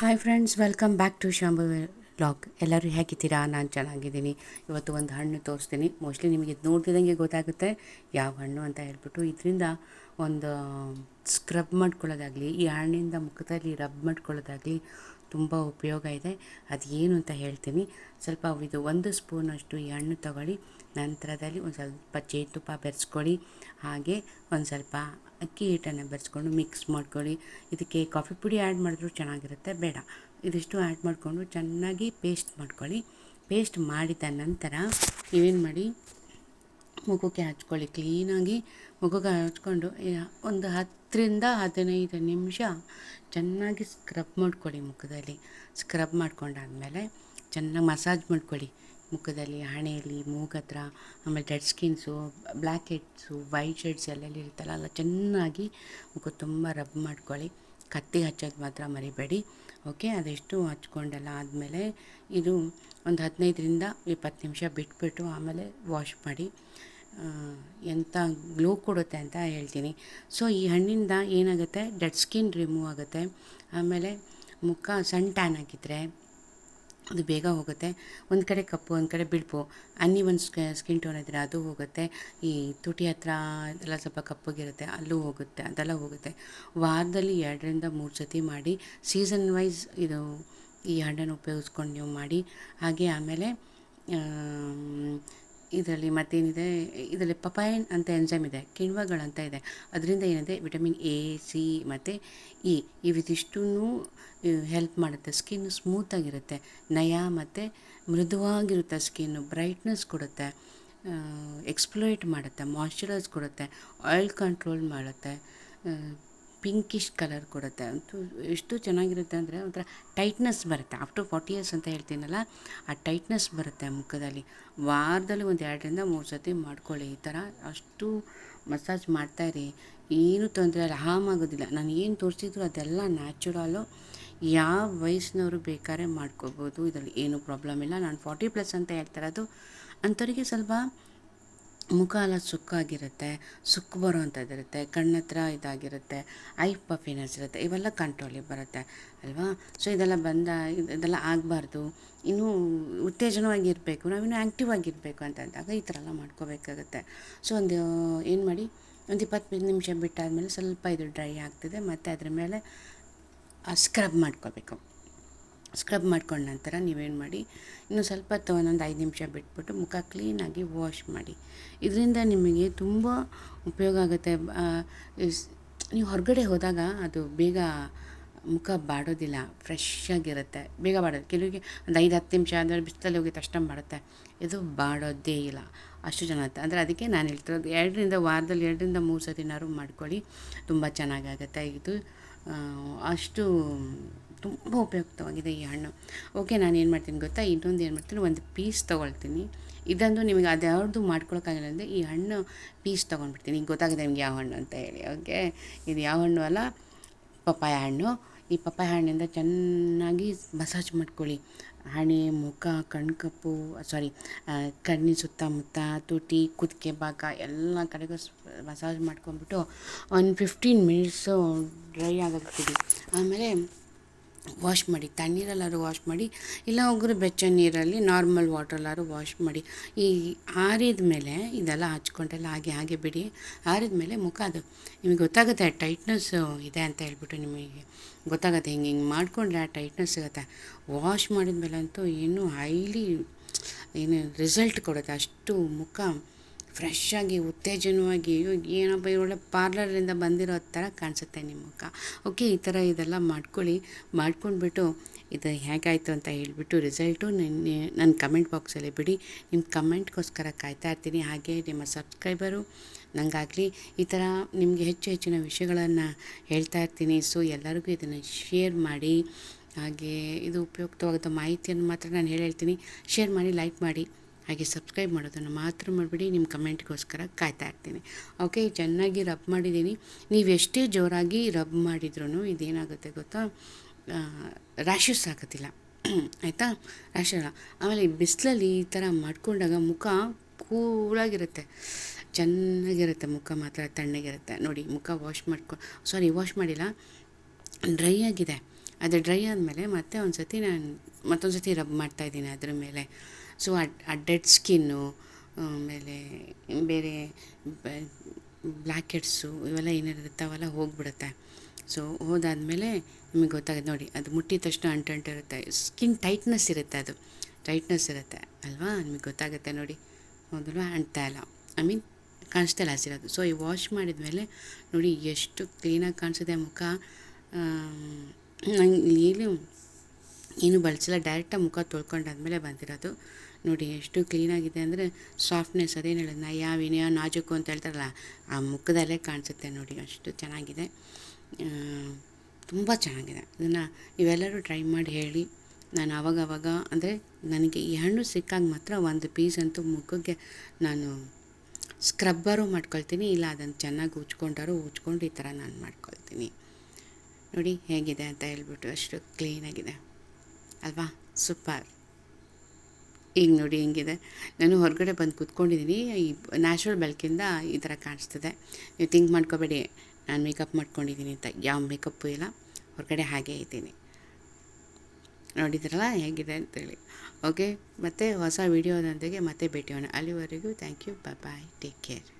Hi friends welcome back to Shambhu vlog ಎಲ್ಲರೂ ಹೇಗಿದ್ದೀರಾ? ನಾನು ಚೆನ್ನಾಗಿದ್ದೀನಿ. ಇವತ್ತು ಒಂದು ಹಣ್ಣು ತೋರಿಸ್ತೀನಿ. ಮೋಸ್ಟ್ಲಿ ನಿಮಗೆ ಇದು ನೋಡ್ತಿದ್ದಂಗೆ ಗೊತ್ತಾಗುತ್ತೆ ಯಾವ ಹಣ್ಣು ಅಂತ ಹೇಳ್ಬಿಟ್ಟು. ಇದರಿಂದ ಒಂದು ಸ್ಕ್ರಬ್ ಮಾಡ್ಕೊಳ್ಳೋದಾಗಲಿ, ಈ ಹಣ್ಣಿಂದ ಮುಖದಲ್ಲಿ ರಬ್ ಮಾಡ್ಕೊಳ್ಳೋದಾಗಲಿ ತುಂಬ ಉಪಯೋಗ ಇದೆ. ಅದು ಏನು ಅಂತ ಹೇಳ್ತೀನಿ. ಸ್ವಲ್ಪ ಇದು ಒಂದು ಸ್ಪೂನಷ್ಟು ಈ ಹಣ್ಣು ತಗೊಳ್ಳಿ. ನಂತರದಲ್ಲಿ ಒಂದು ಸ್ವಲ್ಪ ಜೇನುತುಪ್ಪ ಬೆರೆಸ್ಕೊಳ್ಳಿ. ಹಾಗೆ ಒಂದು ಸ್ವಲ್ಪ ಅಕ್ಕಿ ಹಿಟ್ಟನ್ನು ಬೆರೆಸ್ಕೊಂಡು ಮಿಕ್ಸ್ ಮಾಡ್ಕೊಳ್ಳಿ. ಇದಕ್ಕೆ ಕಾಫಿ ಪುಡಿ ಆ್ಯಡ್ ಮಾಡಿದ್ರು ಚೆನ್ನಾಗಿರುತ್ತೆ. ಬೇಡ. ಇದಿಷ್ಟು ಆ್ಯಡ್ ಮಾಡಿಕೊಂಡು ಚೆನ್ನಾಗಿ ಪೇಸ್ಟ್ ಮಾಡ್ಕೊಳ್ಳಿ. ಪೇಸ್ಟ್ ಮಾಡಿದ ನಂತರ ನೀವೇನು ಮಾಡಿ ಮುಖಕ್ಕೆ ಹಚ್ಕೊಳ್ಳಿ. ಕ್ಲೀನಾಗಿ ಮುಖಕ್ಕೆ ಹಚ್ಕೊಂಡು ಒಂದು ಹತ್ತರಿಂದ ಹದಿನೈದು ನಿಮಿಷ ಚೆನ್ನಾಗಿ ಸ್ಕ್ರಬ್ ಮಾಡ್ಕೊಳ್ಳಿ ಮುಖದಲ್ಲಿ. ಸ್ಕ್ರಬ್ ಮಾಡ್ಕೊಂಡಾದಮೇಲೆ ಚೆನ್ನಾಗಿ ಮಸಾಜ್ ಮಾಡ್ಕೊಳ್ಳಿ ಮುಖದಲ್ಲಿ. ಹಣೆಯಲ್ಲಿ ಮೂಗತ್ರ ಆಮೇಲೆ dead skins blackheads whiteheads ಎಲ್ಲೆಲ್ಲಿ ಇರ್ತಲ್ಲ ಅಲ್ಲ ಚೆನ್ನಾಗಿ ಮುಖ ತುಂಬ ರಬ್ ಮಾಡ್ಕೊಳ್ಳಿ. ಕತ್ತಿ ಹಚ್ಚೋದು ಮಾತ್ರ ಮರಿಬೇಡಿ. ಓಕೆ ಅದೆಷ್ಟು ಹಚ್ಕೊಂಡೆಲ್ಲ ಆದಮೇಲೆ ಇದು ಒಂದು ಹದಿನೈದರಿಂದ ಇಪ್ಪತ್ತು ನಿಮಿಷ ಬಿಟ್ಬಿಟ್ಟು ಆಮೇಲೆ ವಾಶ್ ಮಾಡಿ. ಎಂಥ ಗ್ಲೋ ಕೊಡುತ್ತೆ ಅಂತ ಹೇಳ್ತೀನಿ. ಸೊ ಈ ಹಣ್ಣಿಂದ ಏನಾಗುತ್ತೆ? ಡೆಡ್ ಸ್ಕಿನ್ ರಿಮೂವ್ ಆಗುತ್ತೆ. ಆಮೇಲೆ ಮುಖ ಸಣ್ಣ ಟ್ಯಾನ್ ಹಾಕಿದರೆ ಅದು ಬೇಗ ಹೋಗುತ್ತೆ. ಒಂದು ಕಡೆ ಕಪ್ಪು, ಒಂದು ಕಡೆ ಬಿಳುಪು. ಅನ್ನಿ ಒಂದು ಸ್ಕಿನ್ ಟೋನ್ ಇದ್ದರೆ ಅದು ಹೋಗುತ್ತೆ. ಈ ತುಟಿ ಹತ್ರ ಎಲ್ಲ ಸ್ವಲ್ಪ ಕಪ್ಪಗಿರುತ್ತೆ, ಅಲ್ಲೂ ಹೋಗುತ್ತೆ, ಅದೆಲ್ಲ ಹೋಗುತ್ತೆ. ವಾರದಲ್ಲಿ ಎರಡರಿಂದ ಮೂರು ಸತಿ ಮಾಡಿ ಸೀಸನ್ ವೈಸ್ ಇದು ಈ ಹಣ್ಣನ್ನು ಉಪಯೋಗಿಸ್ಕೊಂಡು ನೀವು ಮಾಡಿ. ಹಾಗೆ ಆಮೇಲೆ ಇದರಲ್ಲಿ ಮತ್ತೇನಿದೆ, ಇದರಲ್ಲಿ ಪಪಾಯನ್ ಅಂತ ಎಂಜೈಮ್ ಇದೆ ಕಿಣ್ವಗಳಂತ ಇದೆ. ಅದರಿಂದ ಏನಿದೆ ವಿಟಮಿನ್ ಎ ಸಿ ಮತ್ತು ಇ ಇವಿದಿಷ್ಟೂ ಹೆಲ್ಪ್ ಮಾಡುತ್ತೆ ಸ್ಕಿನ್ ಸ್ಮೂತಾಗಿರುತ್ತೆ ನಯ ಮತ್ತು ಮೃದುವಾಗಿರುತ್ತೆ ಸ್ಕಿನ್ನು ಬ್ರೈಟ್ನೆಸ್ ಕೊಡುತ್ತೆ. ಎಕ್ಸ್ಪ್ಲೋಯ್ಟ್ ಮಾಡುತ್ತೆ ಮಾಯ್ಶ್ಚರೈಸ್ ಕೊಡುತ್ತೆ ಆಯಿಲ್ ಕಂಟ್ರೋಲ್ ಮಾಡುತ್ತೆ. ಪಿಂಕಿಶ್ ಕಲರ್ ಕೊಡುತ್ತೆ. ಅಂತೂ ಎಷ್ಟು ಚೆನ್ನಾಗಿರುತ್ತೆ ಅಂದರೆ ಒಂಥರ ಟೈಟ್ನೆಸ್ ಬರುತ್ತೆ. ಆಫ್ಟರ್ ಫಾರ್ಟಿ ಇಯರ್ಸ್ ಅಂತ ಹೇಳ್ತೀನಲ್ಲ, ಆ ಟೈಟ್ನೆಸ್ ಬರುತ್ತೆ ಮುಖದಲ್ಲಿ. ವಾರದಲ್ಲಿ ಒಂದು ಎರಡರಿಂದ ಮೂರು ಸತಿ ಮಾಡ್ಕೊಳ್ಳಿ. ಈ ಥರ ಅಷ್ಟು ಮಸಾಜ್ ಮಾಡ್ತಾಯಿರಿ ಏನೂ ತೊಂದರೆ ಇಲ್ಲ ಹಾಮ್ ಆಗೋದಿಲ್ಲ ನಾನು ಏನು ತೋರಿಸಿದ್ರು ಅದೆಲ್ಲ ನ್ಯಾಚುರಲು ಯಾವ ವಯಸ್ಸಿನವರು ಬೇಕಾದ್ರೆ ಮಾಡ್ಕೋಬೋದು. ಇದರಲ್ಲಿ ಏನೂ ಪ್ರಾಬ್ಲಮ್ ಇಲ್ಲ. ನಾನು ಫಾರ್ಟಿ ಪ್ಲಸ್ ಅಂತ ಹೇಳ್ತಾರೋದು ಅಂಥವರಿಗೆ ಸ್ವಲ್ಪ ಮುಖ ಎಲ್ಲ ಸುಕ್ಕಾಗಿರುತ್ತೆ, ಸುಕ್ಕು ಬರುವಂಥದ್ದು ಇರುತ್ತೆ ಕಣ್ಣತ್ರ ಇದಾಗಿರುತ್ತೆ, ಐ ಪಫಿನೆಸ್ ಇರುತ್ತೆ, ಇವೆಲ್ಲ ಕಂಟ್ರೋಲಿಗೆ ಬರುತ್ತೆ, ಅಲ್ವಾ? ಸೊ ಇದೆಲ್ಲ ಬಂದ ಇದ್- ಇದೆಲ್ಲ ಆಗಬಾರ್ದು, ಇನ್ನೂ ಉತ್ತೇಜನವಾಗಿರಬೇಕು, ನಾವಿನ್ನೂ ಆ್ಯಕ್ಟಿವ್ ಆಗಿರಬೇಕು ಅಂತ ಅಂದಾಗ ಈ ಥರ ಎಲ್ಲ ಮಾಡ್ಕೋಬೇಕಾಗುತ್ತೆ. ಸೊ ಒಂದು, ಏನು ಮಾಡಿ, ಒಂದು ಇಪ್ಪತ್ತೈದು ನಿಮಿಷ ಬಿಟ್ಟಾದಮೇಲೆ ಸ್ವಲ್ಪ ಇದು ಡ್ರೈ ಆಗ್ತದೆ, ಮತ್ತು ಅದ್ರ ಮೇಲೆ ಸ್ಕ್ರಬ್ ಮಾಡ್ಕೋಬೇಕು. ಸ್ಕ್ರಬ್ ಮಾಡ್ಕೊಂಡ ನಂತರ ನೀವೇನು ಮಾಡಿ, ಇನ್ನು ಸ್ವಲ್ಪ ಹೊತ್ತು ಒಂದೊಂದು ಐದು ನಿಮಿಷ ಬಿಟ್ಬಿಟ್ಟು ಮುಖ ಕ್ಲೀನಾಗಿ ವಾಶ್ ಮಾಡಿ. ಇದರಿಂದ ನಿಮಗೆ ತುಂಬ ಉಪಯೋಗ ಆಗುತ್ತೆ. ನೀವು ಹೊರಗಡೆ ಹೋದಾಗ ಅದು ಬೇಗ ಮುಖ ಬಾಡೋದಿಲ್ಲ ಫ್ರೆಶ್ ಆಗಿರುತ್ತೆ. ಬೇಗ ಬಾಡೋದು. ಕೆಲವಿಗೆ ಒಂದು ಐದು ಹತ್ತು ನಿಮಿಷ ಅಂದರೆ ಬಿಸಿಲಲ್ಲಿ ಹೋಗಿ ತಕ್ಷಣ ಮಾಡುತ್ತೆ. ಇದು ಬಾಡೋದೇ ಇಲ್ಲ. ಅಷ್ಟು ಚೆನ್ನಾಗುತ್ತೆ ಅಂದರೆ ಅದಕ್ಕೆ ನಾನು ಹೇಳ್ತಿರೋದು ಎರಡರಿಂದ ವಾರದಲ್ಲಿ ಎರಡರಿಂದ ಮೂರು ಸತಿನಾರು ಮಾಡ್ಕೊಳ್ಳಿ. ತುಂಬ ಚೆನ್ನಾಗಾಗುತ್ತೆ. ಇದು ಅಷ್ಟು ತುಂಬ ಉಪಯುಕ್ತವಾಗಿದೆ ಈ ಹಣ್ಣು. ಓಕೆ, ನಾನು ಏನು ಮಾಡ್ತೀನಿ ಗೊತ್ತಾ? ಇನ್ನೊಂದು ಏನು ಮಾಡ್ತೀನಿ, ಒಂದು ಪೀಸ್ ತೊಗೊಳ್ತೀನಿ. ಇದಂದು ನಿಮಗೆ ಅದು ಮಾಡ್ಕೊಳಕ್ಕಾಗಿಲ್ಲ ಅಂದರೆ ಈ ಹಣ್ಣು ಪೀಸ್ ತೊಗೊಂಡ್ಬಿಡ್ತೀನಿ. ಈಗ ಗೊತ್ತಾಗಿದೆ ನಿಮ್ಗೆ ಯಾವ ಹಣ್ಣು ಅಂತ ಹೇಳಿ, ಓಕೆ? ಇದು ಯಾವ ಹಣ್ಣು ಅಲ್ಲ? ಪಪ್ಪಾಯ ಹಣ್ಣು. ಈ ಪಪ್ಪಾಯ ಹಣ್ಣಿಂದ ಚೆನ್ನಾಗಿ ಮಸಾಜ್ ಮಾಡ್ಕೊಳ್ಳಿ. ಹಣೆ, ಮುಖ, ಕಣ್ಕಪ್ಪು ಸಾರಿ ಕಣ್ಣಿನ ಸುತ್ತಮುತ್ತ, ತುಟಿ, ಕುದಿಕೆ ಭಾಗ ಎಲ್ಲ ಕಡೆಗೂ ಮಸಾಜ್ ಮಾಡ್ಕೊಂಡ್ಬಿಟ್ಟು ಒಂದು ಫಿಫ್ಟೀನ್ ಮಿನಿಟ್ಸು ಡ್ರೈ ಬಿಡಿ. ಆಮೇಲೆ ವಾಶ್ ಮಾಡಿ, ತಣ್ಣೀರಲ್ಲಾದ್ರು ವಾಶ್ ಮಾಡಿ, ಇಲ್ಲ ಒಗ್ಗರು ಬೆಚ್ಚ ನೀರಲ್ಲಿ ನಾರ್ಮಲ್ ವಾಟ್ರಲ್ಲಾದ್ರು ವಾಶ್ ಮಾಡಿ. ಈ ಆರಿದ ಮೇಲೆ ಇದೆಲ್ಲ ಹಚ್ಕೊಂಡೆಲ್ಲ ಹಾಗೆ ಹಾಗೆ ಬಿಡಿ. ಆರಿದ ಮೇಲೆ ಮುಖ ಅದು. ನಿಮಗೆ ಗೊತ್ತಾಗುತ್ತೆ ಟೈಟ್ನೆಸ್ ಇದೆ ಅಂತ ಹೇಳ್ಬಿಟ್ಟು ನಿಮಗೆ ಗೊತ್ತಾಗುತ್ತೆ. ಹಿಂಗೆ ಹಿಂಗೆ ಮಾಡಿಕೊಂಡ್ರೆ ಆ ಟೈಟ್ನೆಸ್ ಸಿಗುತ್ತೆ. ವಾಶ್ ಮಾಡಿದ ಮೇಲೆ ಅಂತೂ ಇನ್ನೂ ಹೈಲಿ ಏನು ರಿಸಲ್ಟ್ ಕೊಡುತ್ತೆ. ಅಷ್ಟು ಮುಖ ಫ್ರೆಶ್ ಆಗಿ ಉತ್ತೇಜನವಾಗಿ ಏನಪ್ಪ ಒಳ್ಳೆ ಪಾರ್ಲರಿಂದ ಬಂದಿರೋ ಥರ ಕಾಣಿಸುತ್ತೆ ನಿಮ್ಮ ಮುಖ. ಓಕೆ, ಈ ಥರ ಇದೆಲ್ಲ ಮಾಡ್ಕೊಳ್ಳಿ. ಮಾಡ್ಕೊಂಡ್ಬಿಟ್ಟು ಇದು ಹೇಗಾಯಿತು ಅಂತ ಹೇಳಿಬಿಟ್ಟು ರಿಸಲ್ಟು ನಿನ್ನೆ ನನ್ನ ಕಮೆಂಟ್ ಬಾಕ್ಸಲ್ಲಿ ಬಿಡಿ. ನಿಮ್ಮ ಕಮೆಂಟ್ಗೋಸ್ಕರ ಕಾಯ್ತಾ ಇರ್ತೀನಿ. ಹಾಗೆ ನಿಮ್ಮ ಸಬ್ಸ್ಕ್ರೈಬರು ನನಗಾಗಲಿ ಈ ಥರ ನಿಮಗೆ ಹೆಚ್ಚು ಹೆಚ್ಚಿನ ವಿಷಯಗಳನ್ನು ಹೇಳ್ತಾ ಇರ್ತೀನಿ. ಸೊ, ಎಲ್ಲರಿಗೂ ಇದನ್ನು ಶೇರ್ ಮಾಡಿ. ಹಾಗೆ ಇದು ಉಪಯುಕ್ತವಾದ ಮಾಹಿತಿಯನ್ನು ಮಾತ್ರ ನಾನು ಹೇಳಿ ಹೇಳ್ತೀನಿ. ಶೇರ್ ಮಾಡಿ, ಲೈಕ್ ಮಾಡಿ. ಹಾಗೆ ಸಬ್ಸ್ಕ್ರೈಬ್ ಮಾಡೋದನ್ನು ಮಾತ್ರ ಮಾಡಿಬಿಡಿ, ನಿಮ್ಮ ಕಮೆಂಟ್ಗೋಸ್ಕರ ಕಾಯ್ತಾ ಇರ್ತೀನಿ. ಓಕೆ, ಚೆನ್ನಾಗಿ ರಬ್ ಮಾಡಿದ್ದೀನಿ. ನೀವು ಎಷ್ಟೇ ಜೋರಾಗಿ ರಬ್ ಮಾಡಿದ್ರೂ ಇದೇನಾಗುತ್ತೆ ಗೊತ್ತಾ? ರ್ಯಾಷಸ್ ಆಗೋದಿಲ್ಲ. ಆಯಿತಾ? ರ್ಯಾಷ ಆಮೇಲೆ ಬಿಸಿಲಲ್ಲಿ ಈ ಥರ ಮಾಡಿಕೊಂಡಾಗ ಮುಖ ಕೂಲಾಗಿರುತ್ತೆ. ಚೆನ್ನಾಗಿರುತ್ತೆ ಮುಖ ಮಾತ್ರ, ತಣ್ಣಗಿರುತ್ತೆ. ನೋಡಿ, ಮುಖ ವಾಶ್ ಮಾಡ್ಕೊ, ಸಾರಿ, ವಾಶ್ ಮಾಡಿಲ್ಲ. ಡ್ರೈ ಆಗಿದೆ. ಅದು ಡ್ರೈ ಆದಮೇಲೆ ಮತ್ತೆ ಒಂದು ಸತಿ ನಾನು ಮತ್ತೊಂದು ಸತಿ ರಬ್ ಮಾಡ್ತಾಯಿದ್ದೀನಿ ಅದ್ರ ಮೇಲೆ. ಸೊ ಆ ಡೆಡ್ ಸ್ಕಿನ್ನು ಆಮೇಲೆ ಬೇರೆ ಬ್ಲ್ಯಾಕೆಟ್ಸು ಇವೆಲ್ಲ ಏನೇನು ಇರ್ತಾವಲ್ಲ, ಹೋಗಿಬಿಡುತ್ತೆ. ಸೊ ಹೋದಾದಮೇಲೆ ನಿಮಗೆ ಗೊತ್ತಾಗುತ್ತೆ. ನೋಡಿ, ಅದು ಮುಟ್ಟಿದ ತಕ್ಷಣ ಅಂಟಿರುತ್ತೆ ಸ್ಕಿನ್ ಟೈಟ್ನೆಸ್ ಇರುತ್ತೆ ಅದು. ಟೈಟ್ನೆಸ್ ಇರುತ್ತೆ, ಅಲ್ವಾ? ನಿಮಗೆ ಗೊತ್ತಾಗುತ್ತೆ ನೋಡಿ. ಹೌದಲ್ವಾ? ಅಂಟ್ತಾ ಇಲ್ಲ. ಐ ಮೀನ್ ಕಾಣಿಸ್ತಾ ಇಲ್ಲ ಹಸಿರೋದು. ಸೊ ಈ ವಾಶ್ ಮಾಡಿದ ಮೇಲೆ ನೋಡಿ, ಎಷ್ಟು ಕ್ಲೀನಾಗಿ ಕಾಣಿಸುತ್ತೆ ಮುಖ. ನಂಗೆ ಏನು ಏನು ಬಳಸಿಲ್ಲ. ಡೈರೆಕ್ಟಾಗಿ ಮುಖ ತೊಳ್ಕೊಂಡಾದ್ಮೇಲೆ ಬಂದಿರೋದು. ನೋಡಿ, ಎಷ್ಟು ಕ್ಲೀನಾಗಿದೆ ಅಂದರೆ ಸಾಫ್ಟ್ನೆಸ್ ಅದೇನು ಹೇಳೋದು ನಯ ವಿನಯ, ನಾಜುಕು ಅಂತ ಹೇಳ್ತಾರಲ್ಲ, ಆ ಮುಖದಲ್ಲೇ ಕಾಣಿಸುತ್ತೆ ನೋಡಿ, ಅಷ್ಟು ಚೆನ್ನಾಗಿದೆ. ತುಂಬ ಚೆನ್ನಾಗಿದೆ. ಇದನ್ನು ಇವೆಲ್ಲರೂ ಟ್ರೈ ಮಾಡಿ ಹೇಳಿ. ನಾನು ಆವಾಗವಾಗ ಅಂದರೆ ನನಗೆ ಈ ಹಣ್ಣು ಸಿಕ್ಕಾಗ ಮಾತ್ರ ಒಂದು ಪೀಸ್ ಅಂತೂ ಮುಖಕ್ಕೆ ನಾನು ಸ್ಕ್ರಬ್ಬರು ಮಾಡ್ಕೊಳ್ತೀನಿ, ಇಲ್ಲ ಅದನ್ನು ಚೆನ್ನಾಗಿ ಉಜ್ಕೊಂಡಾರು ಉಜ್ಕೊಂಡು ಈ ಥರ ನಾನು ಮಾಡ್ಕೊಳ್ತೀನಿ. ನೋಡಿ, ಹೇಗಿದೆ ಅಂತ ಹೇಳ್ಬಿಟ್ಟು ಅಷ್ಟು ಕ್ಲೀನಾಗಿದೆ ಅಲ್ವಾ? ಸೂಪರ್ ಈಗ ನೋಡಿ ಹೆಂಗಿದೆ. ನಾನು ಹೊರಗಡೆ ಬಂದು ಕೂತ್ಕೊಂಡಿದ್ದೀನಿ ಈ ನ್ಯಾಚುರಲ್ ಬೆಳಕಿಂದ ಈ ಥರ ಕಾಣಿಸ್ತಿದೆ. ನೀವು ಥಿಂಕ್ ಮಾಡ್ಕೋಬೇಡಿ. ನಾನು ಮೇಕಪ್ ಮಾಡ್ಕೊಂಡಿದ್ದೀನಿ ಅಂತ. ಯಾವ ಮೇಕಪ್ಪು ಇಲ್ಲ. ಹೊರಗಡೆ ಹಾಗೆ ಇದ್ದೀನಿ. ನೋಡಿದ್ರಲ್ಲ ಹೇಗಿದೆ ಅಂತೇಳಿ. ಓಕೆ ಮತ್ತು ಹೊಸ ವೀಡಿಯೋದೊಂದಿಗೆ ಮತ್ತೆ ಭೇಟಿಯೋಣ ಅಲ್ಲಿವರೆಗೂ thank you bye take care